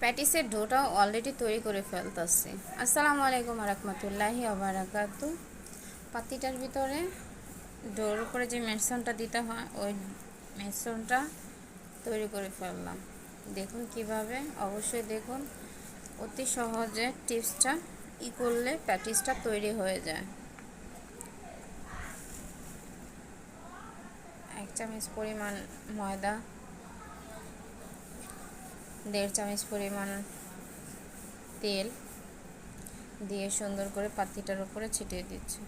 প্যাটিসের ডোটা অলরেডি তৈরি করে ফেলতেছি। আসসালামু আলাইকুম রহমতুল্লাহি আবরাকাতু পাতিটার ভিতরে ডোর উপরে যে মেসনটা দিতে হয়, ওই মেসনটা তৈরি করে ফেললাম। দেখুন কীভাবে, অবশ্যই দেখুন। অতি সহজে টিপসটা ই করলে প্যাটিসটা তৈরি হয়ে যায়। এক চামচ পরিমাণ ময়দা দেড় চামচ পরিমাণ তেল দিয়ে সুন্দর করে পাতিটার উপরে ছিটিয়ে দিচ্ছি।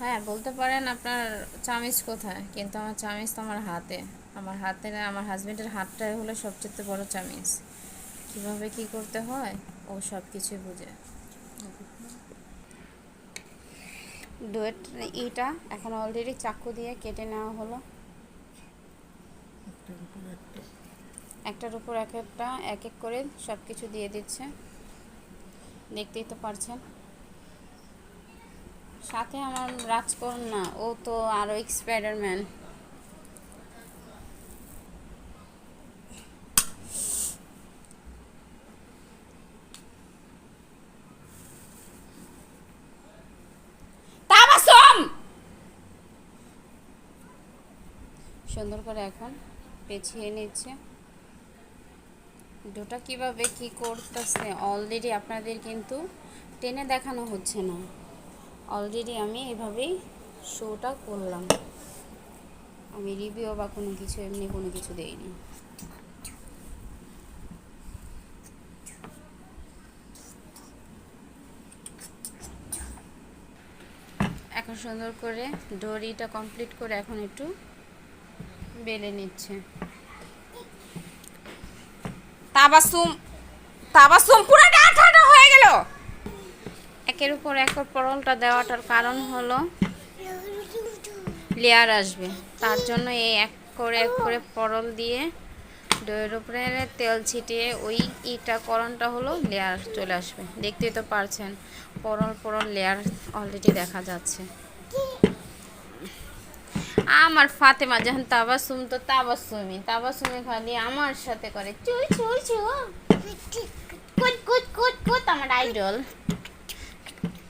হ্যাঁ বলতে পারেন আপনার চামিচ কোথায়? কিন্তু আমার চামিচ তো আমার হাতে। আমার হাতে না, আমার হাজবেন্ডের হাতটাই হলো সবচেয়ে বড় চামিচ। কীভাবে কি করতে হয়? ও সব কিছুই বুঝে ডুয়েট ইটা এখন অলরেডি চাকু দিয়ে কেটে নেওয়া হলো। একটার উপর এক একটা, এক এক করে সব কিছু দিয়ে দিচ্ছে। দেখতেই তো পারছেন। সাথে আমার রাজকন্যা, ও তো আরও স্পাইডারম্যান সুন্দর করে এখন পেছিয়ে নিচ্ছে। ডোটা কীভাবে কি করতেছে অলরেডি আপনাদের কিন্তু টেনে দেখানো হচ্ছে না। অলরেডি আমি এভাবেই শোটা করলাম। আমি রিভিউ বা কোনো কিছু, এমনি কোনো কিছু দেইনি। এখন সুন্দর করে ডোরিটা কমপ্লিট করে এখন একটু বেলে নিচ্ছে। তাবাসুম তাবাসুম পুরোটা আঠাটা হয়ে গেল। একের উপর একের পরলটা দেওয়াটার কারণ হলো লেয়ার আসবে। তার জন্য এই এক করে এক করে পরল দিয়ে দইয়ের উপরে তেল ছিটিয়ে ওই ইটা করণটা হলো লেয়ার চলে আসবে। দেখতেই তো পারছেন, পরল পরল লেয়ার অলরেডি দেখা যাচ্ছে। আমার ফাতেমা যখন তাবাসুম তো তাবাসুমি তাবাসুমি খালি আমার সাথে করে। চুই চুই চু কুট কুট কুট কুট আমার আইডল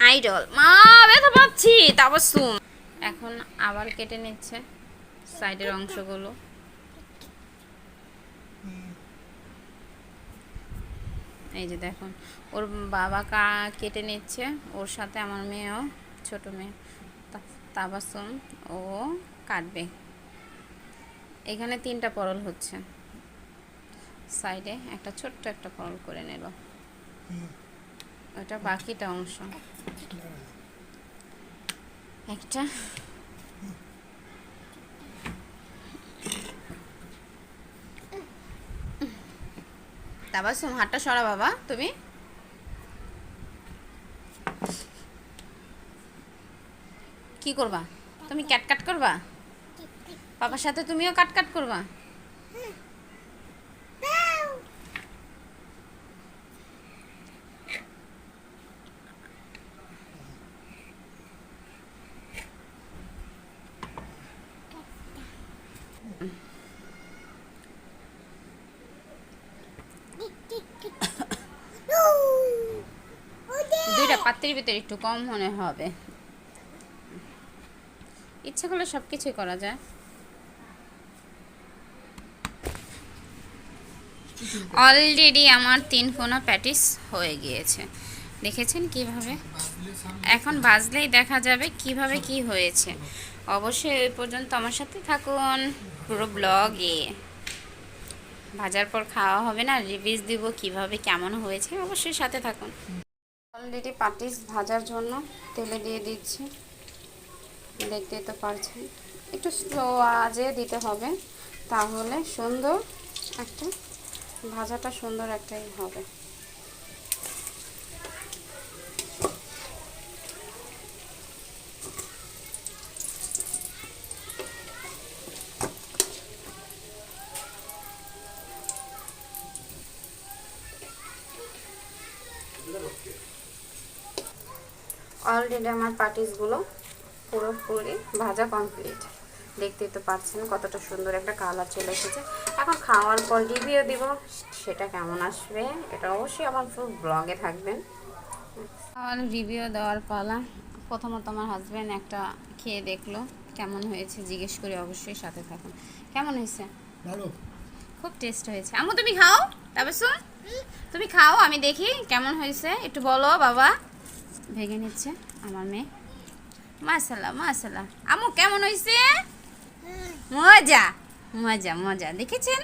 আইডল মা, ব্যথা পাচ্ছি তাবাসুম এখন আবার কেটে নিচ্ছে সাইডের অংশগুলো। এই যে দেখুন, ওর বাবা কা, কেটে নিচ্ছে। ওর সাথে আমার মেয়েও, ছোট মেয়ে তাবাসুম ও কাটবে। এখানে তিনটা পরল হচ্ছে। সাইডে একটা ছোট্ট একটা পরল করে নিল ওটা বাকিটা অংশ। একটা। তাবাসুম হাতটা সরা বাবা, তুমি। কি করবা? তুমি ক্যাট কাট করবা? বাবার সাথে তুমিও কাট কাট করবা? দুইটা পাত্রের ভিতরে একটু কম মনে হবে। ইচ্ছে করলে সব কিছুই করা যায়। অলরেডি আমার তিন কোনা প্যাটিস হয়ে গিয়েছে। দেখেছেন কীভাবে? এখন বাজলেই দেখা যাবে কীভাবে কি হয়েছে। অবশ্যই ওই পর্যন্ত আমার সাথে থাকুন পুরো ব্লগে ভাজার পর খাওয়া হবে না রিভিউজ দিব কীভাবে কেমন হয়েছে, অবশ্যই সাথে থাকুন। অলরেডি পাটিস ভাজার জন্য তেলে দিয়ে দিচ্ছি। দেখতে তো পারছেন। একটু স্লো আজে দিতে হবে, তাহলে সুন্দর একটা ভাজাটা সুন্দর একটাই হবে। অলরেডি আমার পার্টিসগুলো পুরোপুরি ভাজা কমপ্লিট দেখতেই তো পাচ্ছেন কতটা সুন্দর একটা কালার চলে এসেছে। এখন খাওয়ার পর রিভিউ দিব সেটা কেমন আসবে এটা অবশ্যই আমার ফুল ব্লগে থাকবেন। খাওয়ার রিভিউ দেওয়ার পালা প্রথমত আমার হাজব্যান্ড একটা খেয়ে দেখল কেমন হয়েছে জিজ্ঞেস করে অবশ্যই সাথে থাকুন। কেমন হয়েছে? ভালো। খুব টেস্ট হয়েছে। আমু তুমি খাও তারপর শুন। তুমি খাও আমি দেখি কেমন হয়েছে। একটু বলো বাবা। ভেঙে নিচ্ছে আমার মেয়ে। মাসাল্লাহ মাসাল্লাহ আমু কেমন হয়েছে? মজা মজা মজা দেখেছেন?